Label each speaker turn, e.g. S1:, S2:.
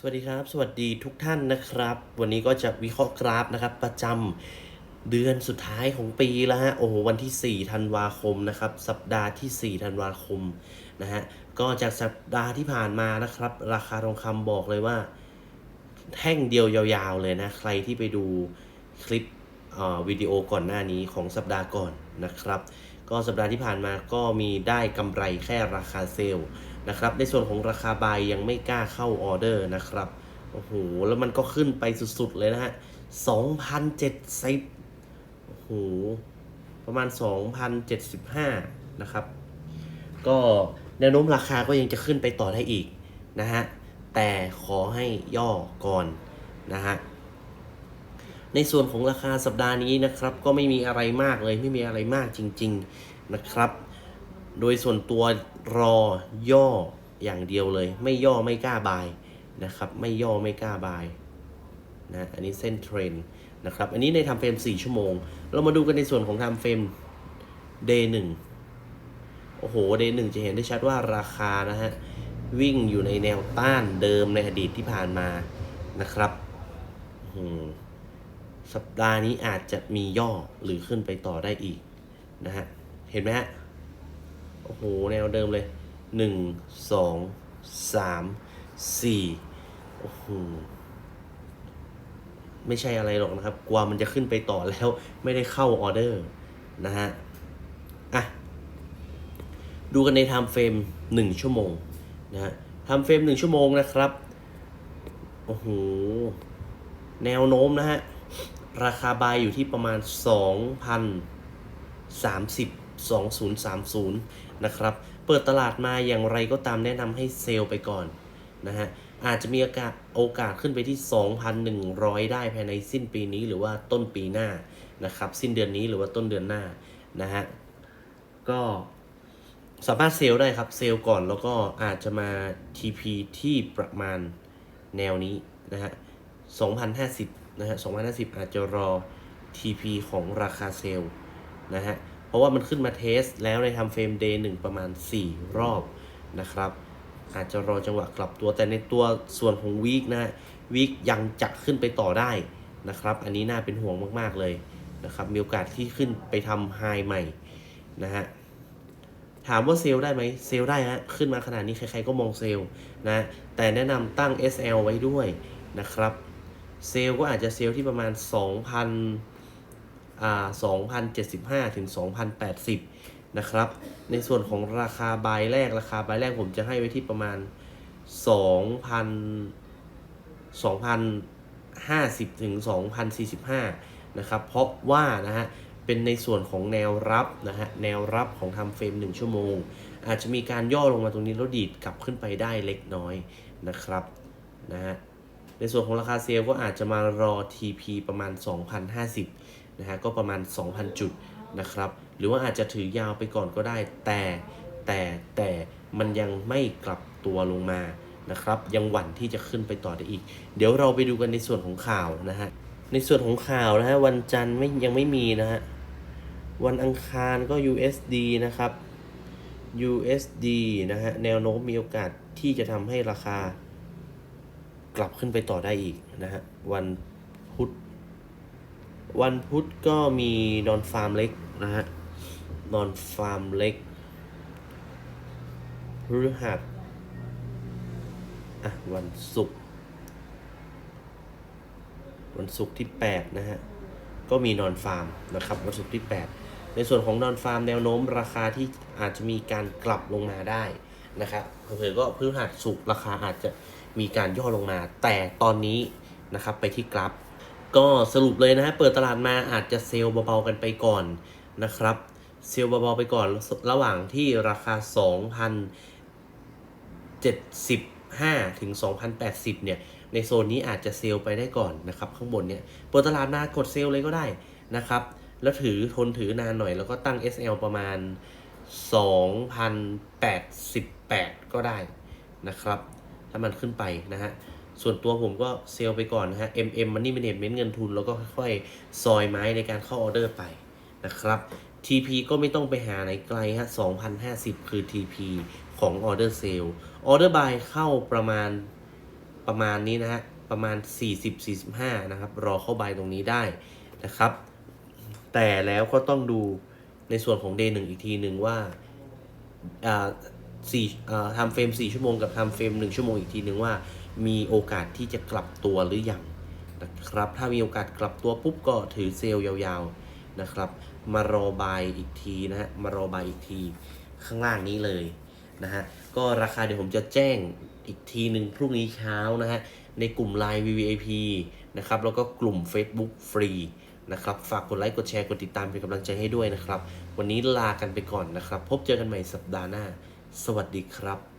S1: สวัสดีครับ สวัสดีทุกท่านนะครับ วันนี้ก็จะวิเคราะห์กราฟนะครับ ประจำเดือนสุดท้ายของปีแล้วฮะโอ้โหวันที่ 4 ธันวาคมนะครับ สัปดาห์ที่ 4 ธันวาคมนะฮะก็จากสัปดาห์ที่ผ่านมานะครับ ราคาทองคำบอกเลยว่า แท่งเดียวยาวๆเลยนะ ใครที่ไปดูคลิปเอ่อวิดีโอก่อนหน้านี้ของสัปดาห์ก่อนนะครับ ก็สัปดาห์ที่ผ่านมาก็มีได้กำไรแค่ราคาเซลล์นะครับ ในส่วนของราคาบายยังไม่กล้าเข้าออเดอร์นะครับ โอ้โห แล้วมันก็ขึ้นไปสุดๆเลยนะฮะ2,070โอ้โห ประมาณ2,075นะครับ ก็แนวโน้มราคาก็ยังจะขึ้นไปต่อได้อีกนะฮะ แต่ขอให้ย่อก่อนนะฮะ ในส่วนของราคาสัปดาห์นี้นะครับ ก็ไม่มีอะไรมากเลยไม่มีอะไรมากจริง ๆนะครับ โดยส่วนตัวรอย่ออย่างเดียวเลย ไม่ย่อไม่กล้าบายนะครับ ไม่ย่อไม่กล้าบายนะอันนี้เส้นเทรนด์นะครับ อันนี้ในทำเฟรม 4 ชั่วโมง เรามาดูกันในส่วนของทำเฟรม day 1โอ้โห day 1จะเห็นได้ชัดว่าราคานะฮะ วิ่งอยู่ในแนวต้านเดิมในอดีตที่ผ่านมานะครับ อืม สัปดาห์นี้อาจจะมีย่อหรือขึ้นไปต่อได้อีกนะฮะ เห็นไหมฮะ โอ้โห แนวเดิมเลยหนึ่งสองสามสี่โอ้โห ไม่ใช่อะไรหรอกนะครับ กว่ามันจะขึ้นไปต่อแล้วไม่ได้เข้าออเดอร์นะฮะ อะ ดูกันในไทม์เฟรมหนึ่งชั่วโมงนะฮะไทม์เฟรมหนึ่งชั่วโมงนะครับ โอ้โห แนวโน้มนะฮะ ราคาบายอยู่ที่ประมาณ 2,030 2030 นะครับ เปิดตลาดมาอย่างไรก็ตามแนะนำให้เซลล์ไปก่อนนะฮะ อาจจะมีโอกาสโอกาสขึ้นไปที่ 2,100 ได้ภายในสิ้นปีนี้หรือว่าต้นปีหน้านะครับ สิ้นเดือนนี้หรือว่าต้นเดือนหน้านะฮะ ก็สามารถเซลล์ได้ครับ เซลล์ก่อนแล้วก็อาจจะมา TP ที่ประมาณแนวนี้นะฮะ 2,050 นะฮะ2,050 อาจจะรอ TP ของราคาเซลล์นะฮะ เพราะว่ามันขึ้นมาเทสแล้วในทำเฟรม day 1ประมาณ 4 รอบนะครับ อาจจะรอจังหวะกลับตัวแต่ในตัวส่วนของวีคนะวีคยังจะขึ้นไปต่อได้นะครับ อันนี้น่าเป็นห่วงมาก ๆ เลยนะครับ มีโอกาสที่ขึ้นไปทำไฮใหม่นะฮะถามว่าเซลล์ได้ไหมเซลล์ได้ฮะขึ้นมาขนาดนี้ใครๆก็มองเซลล์นะแต่แนะนำตั้ง SL ไว้ด้วยนะครับ เซลล์ก็อาจจะเซลล์ที่ประมาณ 2,000อ่า2,075 ถึง 2,080 นะครับ ในส่วนของราคาใบาแรกราคาใบาแรกผมจะให้ไว้ที่ประมาณ 2,000 2,050 ถึง 2,045 นะครับ เพราะว่านะฮะเป็นในส่วนของแนวรับนะฮะแนวรับของทำเฟรม 1 ชั่วโมง อาจจะมีการย่อลงมาตรงนี้แล้วดีดกลับขึ้นไปได้เล็กน้อยนะครับนะฮะ ในส่วนของราคาเซลล์ก็อาจจะมารอ TP ประมาณ 2,050นะฮะก็ประมาณ 2,000 จุดนะครับหรือว่าอาจจะถือยาวไปก่อนก็ได้ แต่แต่แต่มันยังไม่กลับตัวลงมานะครับยังหวั่นที่จะขึ้นไปต่อได้อีก เดี๋ยวเราไปดูกันในส่วนของข่าวนะฮะในส่วนของข่าวนะฮะวันจันทร์ไม่ยังไม่มีนะฮะวันอังคารก็ USD นะครับ USD นะฮะแนวโน้มมีโอกาสที่จะทำให้ราคา กลับขึ้นไปต่อได้อีกนะฮะ วันพุธ วันพุธก็มีนอนฟาร์มเล็กนะฮะนอนฟาร์มเล็กพฤหัสอะ วันศุกร์วันศุกร์ที่ 8 นะฮะ ก็มีนอนฟาร์มนะครับ วันศุกร์ที่ 8 ในส่วนของนอนฟาร์มแนวโน้มราคาที่อาจจะมีการกลับลงมาได้นะครับเผื่อก็พฤหัสศุกร์ราคาอาจจะ มีการย่อลงมา แต่ตอนนี้นะครับไปที่กราฟก็สรุปเลยนะฮะเปิดตลาดมาอาจจะเซลล์เบาๆกันไปก่อนนะครับ เซลล์เบาๆไปก่อนระหว่างที่ราคา 2,075 ถึง 2,080 เนี่ย ในโซนนี้อาจจะเซลล์ไปได้ก่อนนะครับ ข้างบนเนี่ยเปิดตลาดมากดเซลล์เลยก็ได้นะครับ แล้วถือทนถือนานหน่อยแล้วก็ตั้ง SL ประมาณ 2,088 ก็ได้นะครับ ถ้ามันขึ้นไปนะฮะ ส่วนตัวผมก็เซลไปก่อนนะฮะ MM Money Management เงินทุน แล้วก็ค่อยๆ ซอยไม้ในการเข้าออเดอร์ไปนะครับ TP ก็ไม่ต้องไปหาไหนไกลฮะ2,050 คือ TP ของออเดอร์เซลล์ออเดอร์บายเข้าประมาณประมาณนี้นะฮะ ประมาณ 40-45 นะครับ รอเข้าใบตรงนี้ได้นะครับ แต่แล้วก็ต้องดูในส่วนของ day 1อีกทีหนึ่งว่า สี่ทำเฟรม4ชั่วโมงกับทำเฟรม1ชั่วโมงอีกทีหนึ่งว่า มีโอกาสที่จะกลับตัวหรือยังนะครับ ถ้ามีโอกาสกลับตัวปุ๊บก็ถือเซลล์ยาวๆนะครับ มารอบายอีกทีนะฮะมารอบายอีกทีข้างล่างนี้เลยนะฮะก็ราคาเดี๋ยวผมจะแจ้งอีกทีหนึ่งพรุ่งนี้เช้านะฮะในกลุ่ม Line VVIP นะครับแล้วก็กลุ่ม Facebook ฟรีนะครับฝากกดไลค์กดแชร์กดติดตามเป็นกำลังใจให้ด้วยนะครับ วันนี้ลากันไปก่อนนะครับ พบเจอกันใหม่สัปดาห์หน้า สวัสดีครับ